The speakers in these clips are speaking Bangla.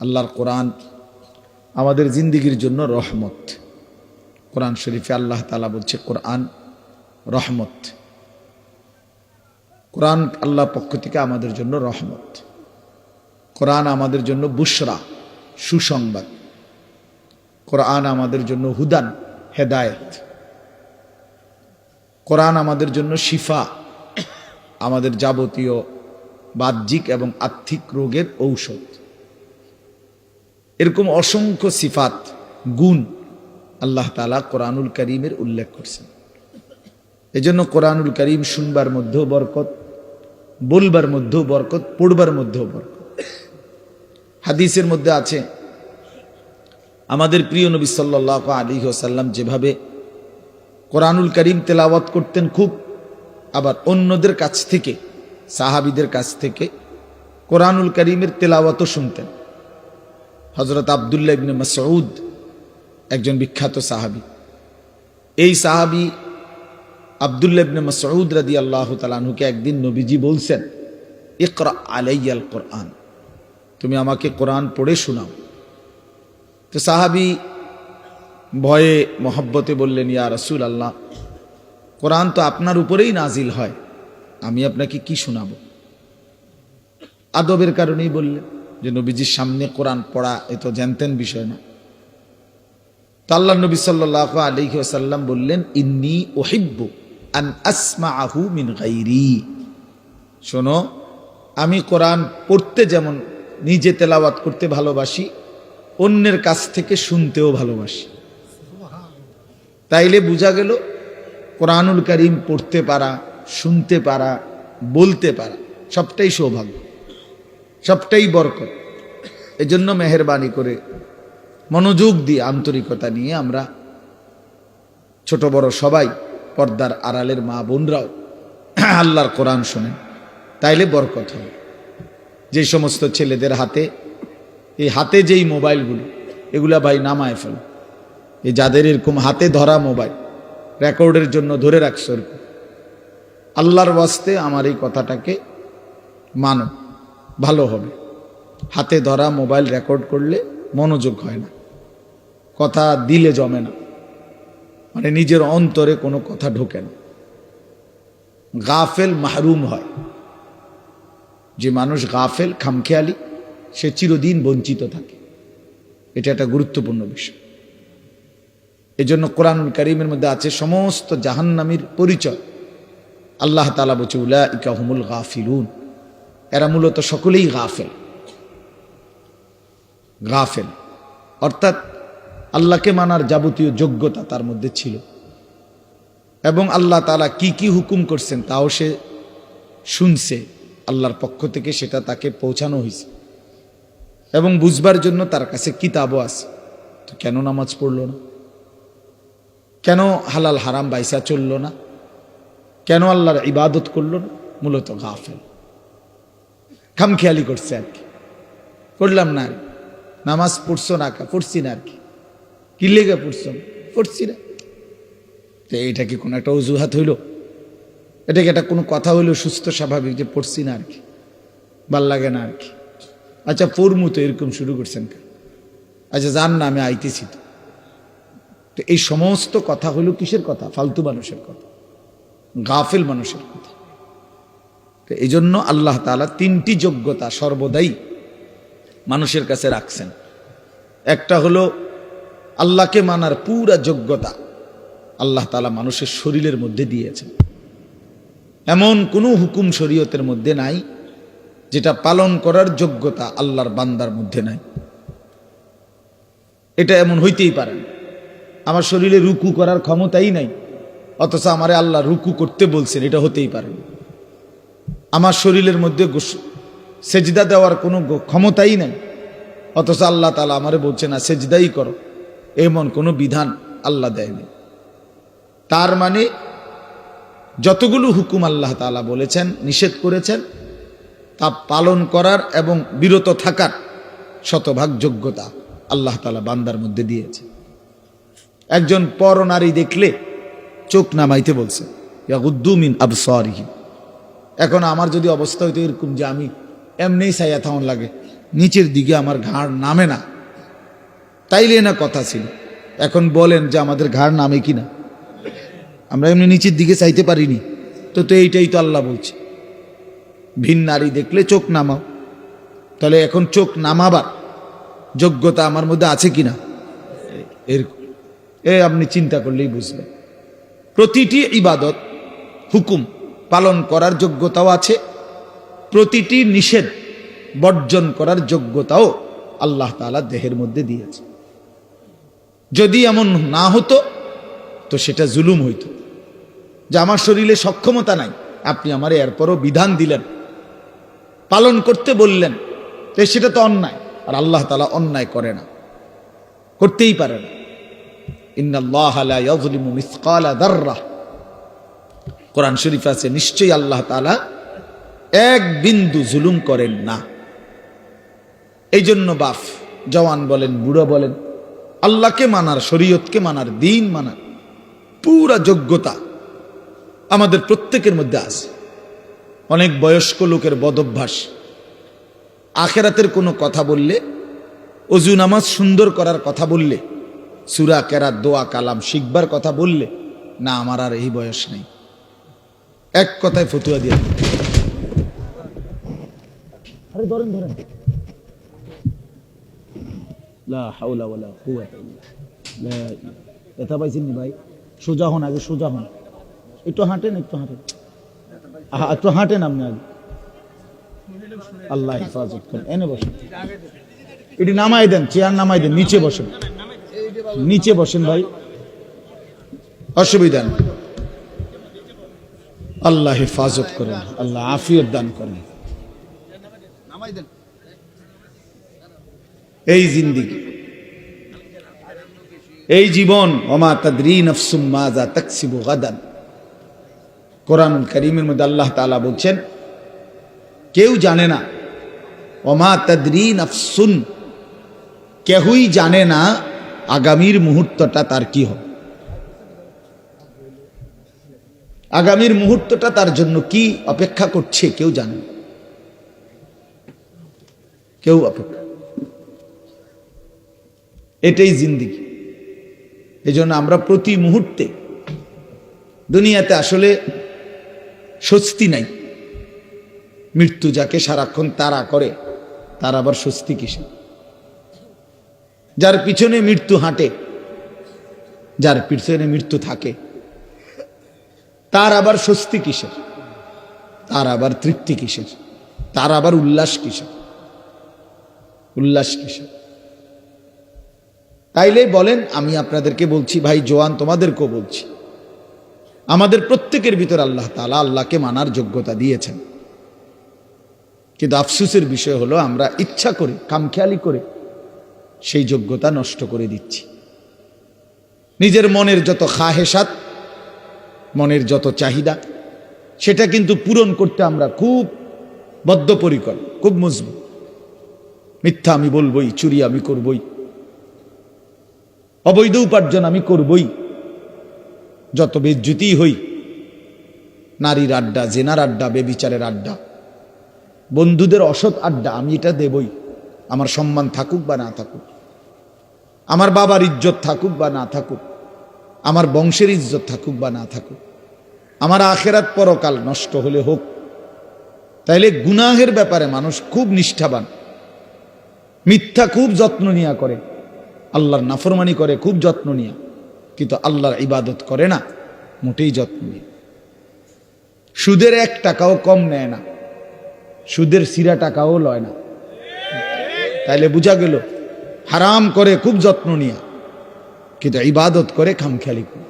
আল্লাহর কোরআন আমাদের জিন্দিগির জন্য রহমত। কোরআন শরীফে আল্লাহ তালা বলছে, কোরআন রহমত। কোরআন আল্লাহ পক্ষ থেকে আমাদের জন্য রহমত। কোরআন আমাদের জন্য বুসরা সুসংবাদ। কোরআন আমাদের জন্য হুদান, হেদায়েত। কোরআন আমাদের জন্য শিফা, আমাদের যাবতীয় বাহ্যিক এবং আর্থিক রোগের ঔষধ। এরকম অসংখ্য সিফাত, গুণ আল্লাহ তালা কোরআনুল করিমের উল্লেখ করছেন। এজন্য কোরআনুল করিম শুনবার মধ্যেও বরকত, বলবার মধ্যেও বরকত, পড়বার মধ্যেও বরকত। হাদিসের মধ্যে আছে, আমাদের প্রিয় নবী সাল্লাহ আলী ওসাল্লাম যেভাবে কোরআনুল করিম তেলাওয়াত করতেন খুব, আবার অন্যদের কাছ থেকে, সাহাবিদের কাছ থেকে কোরআনুল করিমের তেলাওয়াতও শুনতেন। হজরত আবদুল্লাহ ইবনে মাসউদ, একজন বিখ্যাত সাহাবি। এই সাহাবি আবদুল্লাহ ইবনে মাসউদ রাদি আল্লাহ তালাহুকে একদিন নবীজি বলছেন, ইকরা আলাইয়াল কোরআন, তুমি আমাকে কোরআন পড়ে শোনাও। তো সাহাবি ভয়ে মহব্বতে বললেন, ইয়া রসুল আল্লাহ কোরআন তো আপনার উপরেই নাজিল হয়, আমি আপনাকে কি শোনাবো? আদবের কারণেই বললেন যে নবীজির সামনে কোরআন পড়া এ তো জানতেন বিষয় না। তো আল্লাহ নবী সাল্লাহ আলহি আসাল্লাম বললেন, ইন্নি ওহিব্বু আন আসমা আহু মিন গাইরি শোনো, আমি কোরআন পড়তে যেমন নিজে তেলাওয়াত করতে ভালোবাসি, অন্যের কাছ থেকে শুনতেও ভালোবাসি। তাইলে বোঝা গেল, কোরআনুল করিম পড়তে পারা, শুনতে পারা, বলতে পারা, সবটাই সৌভাগ্য। সবটাই বরকত। এজন্য মেহরবানি করে মনোযোগ দিয়ে আন্তরিকতা নিয়ে আমরা ছোট বড় সবাই পর্দার আড়ালের মা বোনরাও আল্লাহর কোরআন শোনেন, তাইলে বরকত হবে। যে সমস্ত ছেলেদের হাতে, এই হাতে যেই মোবাইলগুলো, এগুলা ভাই নামায় ফেল। এই যাদের এরকম হাতে ধরা মোবাইল, রেকর্ডের জন্য ধরে রাখছো আল্লাহর ওয়াস্তে আমার এই কথাটাকে মানো। ভালো হবে। হাতে ধরা, মোবাইল রেকর্ড করলে মনোযোগ হয় না। কথা দিলে জমে না। মানে নিজের অন্তরে কোনো কথা ঢোকে না। গাফেল মাহরুম হয়। যে মানুষ গাফেল, খামখেয়ালি, সে চিরদিন বঞ্চিত থাকে। এটা একটা গুরুত্বপূর্ণ বিষয়। এজন্য কোরআনুল করিমের মধ্যে আছে সমস্ত জাহান্নামীর পরিচয়। আল্লাহ তালা বলছে উলা ইকাহুমুল গাফিলুন। এরা মূলত সকলেই গাফেল। গাফেল। অর্থাৎ আল্লাহকে মানার যাবতীয় যোগ্যতা তার মধ্যে ছিল। এবং আল্লাহ তালা কি কি হুকুম করছেন তাও সে শুনছে। আল্লাহর পক্ষ থেকে সেটা তাকে পৌঁছানো হয়েছে। এবং বুঝবার জন্য তার কাছে কিতাবও আছে। তো কেন নামাজ পড়ল না? কেন হালাল হারাম বাইসা চলল না? কেন আল্লাহর ইবাদত করল না? মূলত গাফেল। খামখেয়ালি করছে আর কি। করলাম না আর কি। নামাজ পড়ছো না কা পড়ছি না আর কি। কি লেগে পড়ছো? পড়ছি না। তো এইটা কি কোনো একটা অজুহাত হইল? এটা কি একটা কোনো কথা হইল সুস্থ, স্বাভাবিক যে পড়ছি না আর কি? ভালো লাগে না আর কি। আচ্ছা পড়মু তো এরকম শুরু করছেন কেন আচ্ছা না, আমি আইতেছি তো। তো এই সমস্ত কথা হইল কিসের কথা? ফালতু মানুষের কথা। গাফিল মানুষের কথা। তো এই জন্য আল্লাহ তালা তিনটি যোগ্যতা সর্বদাই মানুষের কাছে রাখছেন। একটা হলো আল্লাহকে মানার পুরা যোগ্যতা আল্লাহ তালা মানুষের শরীরের মধ্যে দিয়েছেন। এমন কোনো হুকুম শরীয়তের মধ্যে নাই যেটা পালন করার যোগ্যতা আল্লাহর বান্দার মধ্যে নাই। এটা এমন হইতেই পারে আমার শরীরে রুকু করার ক্ষমতাই নাই, অথচ আমারে আল্লাহ রুকু করতে বলছেন, এটা হতেই পারে না। আমার শরীরের মধ্যে সেজদা দেওয়ার কোনো ক্ষমতাই নাই। অথচ আল্লাহ তালা আমারে বলছে, না, সেজদাই করো। এমন কোনো বিধান আল্লাহ দেয়নি। তার মানে যতগুলো হুকুম আল্লাহ তালা বলেছেন, নিষেধ করেছেন, তা পালন করার এবং বিরত থাকার শতভাগ যোগ্যতা আল্লাহ তালা বান্দার মধ্যে দিয়েছে। একজন পর নারী দেখলে চোখ নামাইতে বলছে ইয়াগুদ্দুমিন আবসারিহি এখন আমার যদি অবস্থা হইতো এরকম যে আমি এমনিই সাইয়া থাউন লাগে, নিচের দিকে আমার ঘাড় নামে না। তাইলে না কথা ছিল। এখন বলেন যে আমাদের ঘাড় নামে কি না আমরা এমনি নিচের দিকে চাইতে পারিনি। তো তো এইটাই তো আল্লাহ বলছে। ভিন নারী দেখলে চোখ নামাও। তাহলে এখন চোখ নামাবার যোগ্যতা আমার মধ্যে আছে কি না এরকম। এ আপনি চিন্তা করলেই বুঝবেন। প্রতিটি ইবাদত হুকুম। পালন করার যোগ্যতাও আছে। প্রতিটি নিষেধ বর্জন করার যোগ্যতাও আল্লাহ তাআলা দেহের মধ্যে দিয়েছে। যদি এমন না হতো, তো সেটা জুলুম হইতো। যে আমার শরীরে সক্ষমতা নাই, আপনি আমার এরপরও বিধান দিলেন, পালন করতে বললেন, তো সেটা তো অন্যায়, আর আল্লাহ তালা অন্যায় করে না, করতেই পারে না। ইন্নাল্লাহ মিসকালা দাররাহ কোরআন শরীফ আছে, নিশ্চয়ই আল্লাহ তালা এক বিন্দু জুলুম করেন না। এই জন্য বাফ জওয়ান বলেন, বুড়ো বলেন, আল্লাহকে মানার, শরীয়তকে মানার, দিন মানার, পুরা যোগ্যতা আমাদের প্রত্যেকের মধ্যে আছে। অনেক বয়স্ক লোকের বদভ্যাস। আখেরাতের কোনো কথা বললে, অজু নামাজ সুন্দর করার কথা বললে, সুরা, কেরাত, দোয়া, কালাম শিখবার কথা বললে, না, আমার আর এই বয়স নেই। এক কথায় ফতুয়া দিয়ে আরে ধরেন ধরেন। ব্যথা পাইছেন ভাই? সোজা হন আগে সোজা হন। একটু হাঁটেন একটু হাঁটেন। একটু হাঁটেন আপনি আগে। আল্লাহ হেফাজত করেন। এনে বসেন। এটি নামাই দেন চেয়ার নামাই দেন নিচে বসেন। নিচে বসেন ভাই। অসুবিধা নেই। আল্লাহ হেফাজত করেন, আল্লাহ আফিয়ত দান করেন। এই জিন্দিগি, এই জীবন, ওমা তাদরি নফসুম মাজা তাকসিবু গাদান। কোরআন করিমের মধ্যে আল্লাহ তাআলা বলছেন, কেউ জানে না, ওমা তাদরি নফসুন, কেহই জানে না আগামীর মুহূর্তটা তার কি হবে। আগামীর মুহূর্তটা তার জন্য কি অপেক্ষা করছে কেউ জানে। কেউ অপেক্ষা। এটাই জিন্দিগি। এই জন্য আমরা প্রতি মুহূর্তে দুনিয়াতে আসলে স্বস্তি নাই। মৃত্যু যাকে সারাক্ষণ তারা করে, তার আবার স্বস্তি কিসে যার পিছনে মৃত্যু হাঁটে, যার পিছনে মৃত্যু থাকে তার আবার স্বস্তি কিসের? তার আবার তৃপ্তি কিসের? তার আবার উল্লাস কিসের? উল্লাস কিসের? তাইলে বলেন, আমি আপনাদেরকে বলছি, ভাই জোয়ান, তোমাদেরকেও বলছি, আমাদের প্রত্যেকের ভিতর আল্লাহ তালা আল্লাহকে মানার যোগ্যতা দিয়েছেন। কিন্তু আফসুসের বিষয় হলো, আমরা ইচ্ছা করে কামখেয়ালি করে সেই যোগ্যতা নষ্ট করে দিচ্ছি। নিজের মনের যত খাহেসাত মনের যত চাহিদা, সেটা কিন্তু পূরণ করতে আমরা খুব বদ্ধপরিকর, খুব মজবুত। মিথ্যা আমি বলবই, চুরি আমি করবই। অবৈধ উপার্জন আমি করবই। যত বেজ্জুতি হই, নারীর আড্ডা, জেনার আড্ডা, বেবিচারের আড্ডা, বন্ধুদের অসৎ আড্ডা, আমি এটা দেবই। আমার সম্মান থাকুক বা না থাকুক, আমার বাবার ইজ্জত থাকুক বা না থাকুক, আমার বংশের ইজ্জত থাকুক বা না থাকুক আমার আখেরাত পরকাল নষ্ট হলে হোক। তাইলে গুনাহের ব্যাপারে মানুষ খুব নিষ্ঠাবান। মিথ্যা খুব যত্ন নিয়া করে। আল্লাহর নাফরমানি করে, খুব যত্ন নিয়া। কিন্তু আল্লাহর ইবাদত করে না, মোটেই যত্ন নিয়ে। সুদের এক টাকাও কম নেয় না। সুদের সিরা টাকাও লয় না। তাইলে বোঝা গেল, হারাম করে খুব যত্ন নিয়া। কিন্তু ইবাদত করে খামখেয়ালি করে।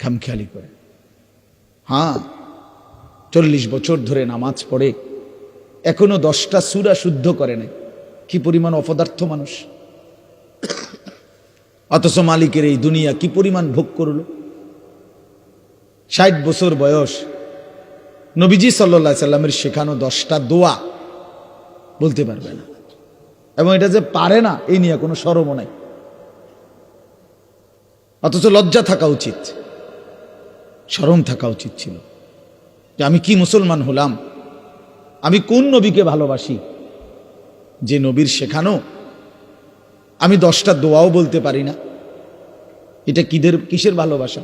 খামখেয়ালি করে। হ্যাঁ চল্লিশ বছর ধরে নামাজ পড়ে, এখনও দশটা সুরা শুদ্ধ করে নাই। কি পরিমাণ অপদার্থ মানুষ? অথচ মালিকের এই দুনিয়া কি পরিমাণ ভোগ করল? ষাট বছর বয়স, নবীজি সাল্লা সাল্লামের শেখানো দশটা দোয়া বলতে পারবে না। এবং এটা যে পারে না, এই নিয়ে কোনো সরমও নাই। অথচ লজ্জা থাকা উচিত। সরম থাকা উচিত ছিল যে আমি কি মুসলমান হলাম? আমি কোন নবীকে ভালোবাসি? যে নবীর শেখানো? আমি দশটা দোয়াও বলতে পারি না। এটা কিদের, কিসের ভালোবাসা?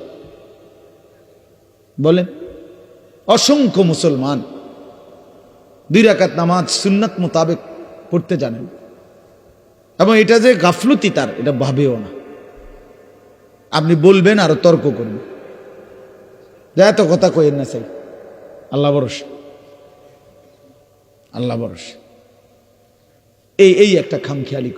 বলেন, অসংখ্য মুসলমান দুই রাকাত নামাজ সুন্নাত মোতাবেক পড়তে জানেন এবং এটা যে গাফলতি তার, এটা ভাবেও না। আপনি বলবেন, আর তর্ক করবেন। যে এত কথা কইেন না চাই। আল্লাহ বরস আল্লাহ বরস এই এই একটা খামখেয়ালি